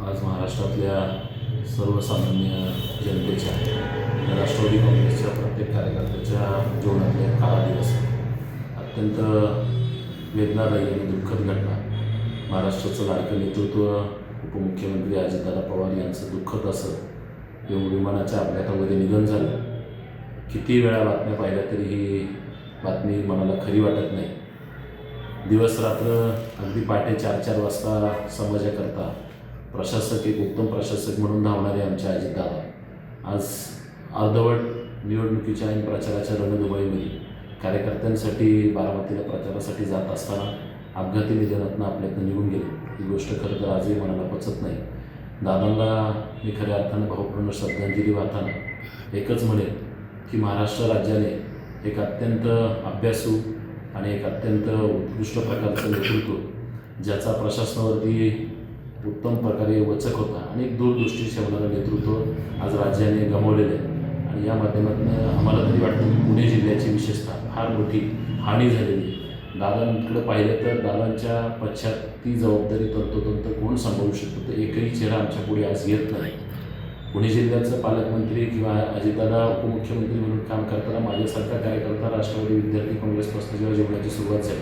आज महाराष्ट्रातल्या सर्वसामान्य जनतेच्या राष्ट्रवादी काँग्रेसच्या प्रत्येक कार्यकर्त्याच्या जीवनातले काळा दिवस अत्यंत वेदनादायी आणि दुःखद घटना. महाराष्ट्राचं लाडकं नेतृत्व उपमुख्यमंत्री अजितदादा पवार यांचं दुःखद असं हे विमानाच्या अपघातामध्ये निधन झालं. किती वेळा बातम्या पाहिल्या तरी ही बातमी मनाला खरी वाटत नाही. दिवस रात्र अगदी पहाटे चार चार वाजता समाजाकरता प्रशासक एक उत्तम प्रशासक म्हणून धावणारे आमचे अजितदादा आज अर्धवट निवडणुकीच्या आणि प्रचाराच्या रणधुमाळीमध्ये कार्यकर्त्यांसाठी बारामतीला प्रचारासाठी जात असताना अपघाती निधनातनं आपल्यातनं निघून गेले. ही गोष्ट खरं तर आजही मनाला पचत नाही. दादांना मी खऱ्या अर्थानं भावपूर्ण श्रद्धांजली वाहताना एकच म्हणेन की महाराष्ट्र राज्याने एक अत्यंत अभ्यासू आणि एक अत्यंत उत्कृष्ट प्रकारचं नेतृत्व ज्याचा प्रशासनावरती उत्तम प्रकारे वचक होता. आणि एक दूरदृष्टी ठेवणारं नेतृत्व आज राज्याने गमावलेलं आहे. आणि या माध्यमातून आम्हाला तरी वाटतं की पुणे जिल्ह्याची विशेषतः फार मोठी हानी झालेली आहे. दादांकडे पाहिलं तर दादांच्या पश्चात ती जबाबदारी तंतोतंत कोण सांभाळू शकतो? तर एकही चेहरा आमच्या पुढे आज येत नाही. पुणे जिल्ह्याचं पालकमंत्री किंवा अजितदादा उपमुख्यमंत्री म्हणून काम करताना माझ्यासारखा कार्यकर्ता राष्ट्रवादी विद्यार्थी काँग्रेसपासून जेव्हा जेवणाची सुरुवात झाली.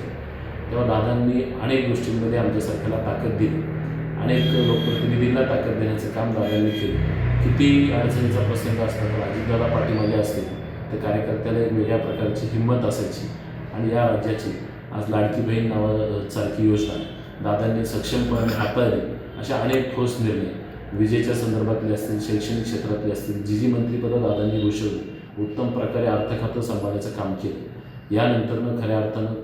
तेव्हा दादांनी अनेक गोष्टींमध्ये आमच्या सरकारला ताकद दिली. अनेक लोकप्रतिनिधींना ताकद देण्याचं काम दादांनी केलं. किती अडचणीचा प्रसंग असला तर अजितदादा पाठीमागे असतील तर कार्यकर्त्याला एक वेगळ्या प्रकारची हिंमत असायची. आणि या राज्याची आज लाडकी बहीण नावासारखी योजना दादांनी सक्षमपणे हाताळली अशा अनेक ठोस निर्णय. विजेच्या संदर्भातले असतील शैक्षणिक क्षेत्रातले असतील जी जी मंत्रिपदं दादांनी घोषवली उत्तम प्रकारे अर्थखातं सांभाळण्याचं काम केलं. यानंतरनं खऱ्या अर्थानं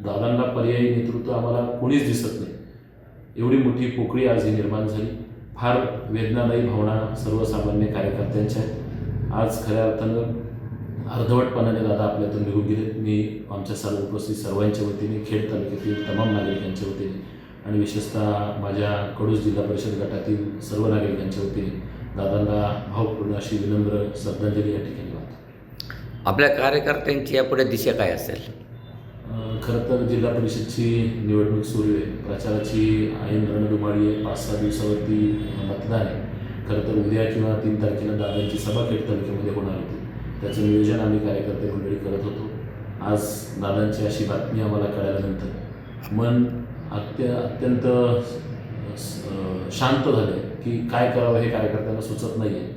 दादांना पर्यायी नेतृत्व आम्हाला कोणीच दिसत नाही. एवढी मोठी पोकळी आज ही निर्माण झाली. फार वेदनादायी भावना सर्वसामान्य कार्यकर्त्यांच्या आहेत. आज खऱ्या अर्थानं अर्धवटपणाने दादा आपल्यातून निघून गेले. मी आमच्या सर्व उपस्थित सर्वांच्या वतीने खेड तालुक्यातील तमाम नागरिकांच्या वतीने आणि विशेषतः माझ्या कडूस जिल्हा परिषद गटातील सर्व नागरिकांच्या वतीने दादांना भावपूर्ण अशी विनम्र श्रद्धांजली या ठिकाणी वाहतो. आपल्या कार्यकर्त्यांची यापुढे दिशा काय असेल? खरं तर जिल्हा परिषदची निवडणूक सुरू आहे. प्रचाराची ऐन रणधुमाळी आहे. पाच सहा दिवसावरती मतदान आहे. खरं तर उद्या किंवा तीन तारखेला दादांची सभा खेड तालुक्यामध्ये होणार होती. त्याचं नियोजन आम्ही कार्यकर्ते मंडळी करत होतो. आज दादांची अशी बातमी आम्हाला कळाल्यानंतर मन अत्य अत्यंत शांत झालं की काय करावं हे कार्यकर्त्यांना सुचत नाही आहे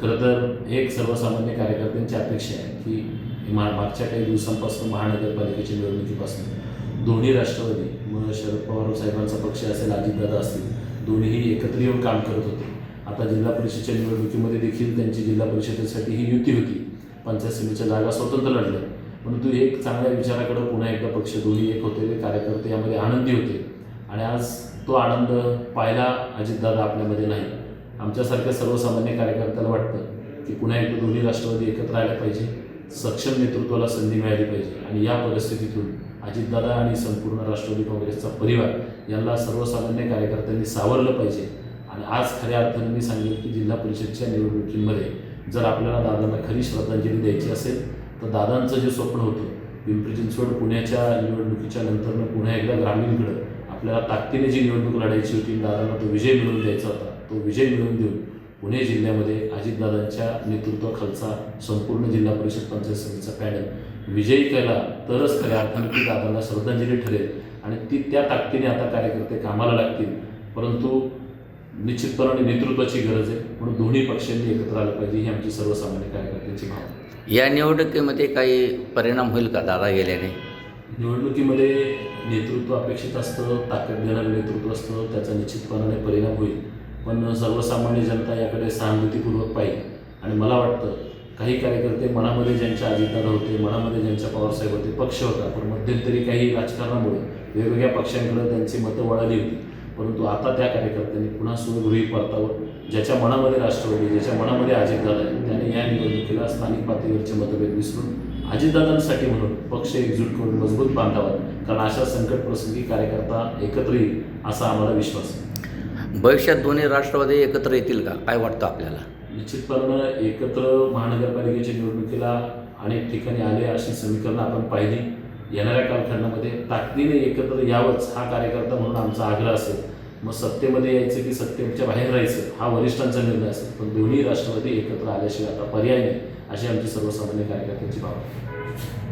खरं तर एक सर्वसामान्य कार्यकर्त्यांची अपेक्षा आहे की मा मागच्या काही दिवसांपासून महानगरपालिकेच्या निवडणुकीपासून दोन्ही राष्ट्रवादी मग शरद पवार साहेबांचा पक्ष असेल अजितदादा असतील दोन्हीही एकत्र येऊन काम करत होते. आता जिल्हा परिषदेच्या निवडणुकीमध्ये देखील त्यांची जिल्हा परिषदेसाठी ही युती होती. पंचायत समितीच्या जागा स्वतंत्र लढल्या. परंतु एक चांगल्या विचाराकडे पुन्हा एकदा पक्ष दोन्ही एक होते. ते कार्यकर्ते यामध्ये आनंदी होते. आणि आज तो आनंद पाहायला अजितदादा आपल्यामध्ये नाही. आमच्यासारख्या सर्वसामान्य कार्यकर्त्याला वाटतं की पुन्हा एकदा दोन्ही राष्ट्रवादी एकत्र राहायला पाहिजे सक्षम नेतृत्वाला संधी मिळाली पाहिजे. आणि या परिस्थितीतून अजितदादा आणि संपूर्ण राष्ट्रवादी काँग्रेसचा परिवार यांना सर्वसामान्य कार्यकर्त्यांनी सावरलं पाहिजे. आणि आज खऱ्या अर्थाने मी सांगेन की जिल्हा परिषदच्या निवडणुकीमध्ये जर आपल्याला दादांना खरी श्रद्धांजली द्यायची असेल तर दादांचं जे स्वप्न होतं पिंपरी चिंचवड पुण्याच्या निवडणुकीच्या नंतरनं पुन्हा एकदा ग्रामीणकडं आपल्याला ताकदीने जी निवडणूक लढायची होती दादांना तो विजय मिळवून द्यायचा होता. तो विजय मिळवून देऊन पुणे जिल्ह्यामध्ये अजितदादांच्या नेतृत्वाखालचा संपूर्ण जिल्हा परिषद पंचायत समितीचा पॅनल विजयी केला तरच खऱ्या अर्थाने ती दादांना श्रद्धांजली ठरेल आणि ती त्या ताकदीने आता कार्यकर्ते कामाला लागतील. परंतु निश्चितपणाने नेतृत्वाची गरज आहे म्हणून दोन्ही पक्षांनी एकत्र आलं पाहिजे ही आमची सर्वसामान्य कार्यकर्त्यांची भावना. या निवडणुकीमध्ये काही परिणाम होईल का दादा गेल्याने? निवडणुकीमध्ये नेतृत्व अपेक्षित असतं ताकद देणारं नेतृत्व असतं त्याचा निश्चितपणाने परिणाम होईल. पण सर्वसामान्य जनता याकडे सहानुभूतीपूर्वक पाहिजे आणि मला वाटतं काही कार्यकर्ते मनामध्ये ज्यांच्या अजितदादा होते मनामध्ये ज्यांच्या पवारसाहेब होते पक्ष होता पण मध्यंतरी काही राजकारणामुळे वेगवेगळ्या पक्षांकडे त्यांची मतं वळाली होती. परंतु आता त्या कार्यकर्त्यांनी पुन्हा सुगृही परतावं ज्याच्या मनामध्ये राष्ट्रवादी ज्याच्या मनामध्ये अजितदादा आहे त्याने या निवडणुकीला स्थानिक पातळीवरचे मतभेद विसरून अजितदादांसाठी म्हणून पक्ष एकजूट करून मजबूत बांधावा कारण अशा संकट प्रसंगी कार्यकर्ता एकत्र येईल असा आम्हाला विश्वास आहे. भविष्यात दोन्ही राष्ट्रवादी एकत्र येतील का? काय वाटतं आपल्याला? निश्चितपणानं एकत्र महानगरपालिकेच्या निवडणुकीला अनेक ठिकाणी आले अशी समीकरणं आपण पाहिली. येणाऱ्या कालखंडामध्ये ताकदीने एकत्र यावंच हा कार्यकर्ता म्हणून आमचा आग्रह असेल. मग सत्तेमध्ये यायचं की सत्तेच्या बाहेर राहायचं हा वरिष्ठांचा निर्णय असेल. पण दोन्ही राष्ट्रवादी एकत्र आल्याशिवाय आता पर्याय नाही अशी आमची सर्वसामान्य कार्यकर्त्यांची भावना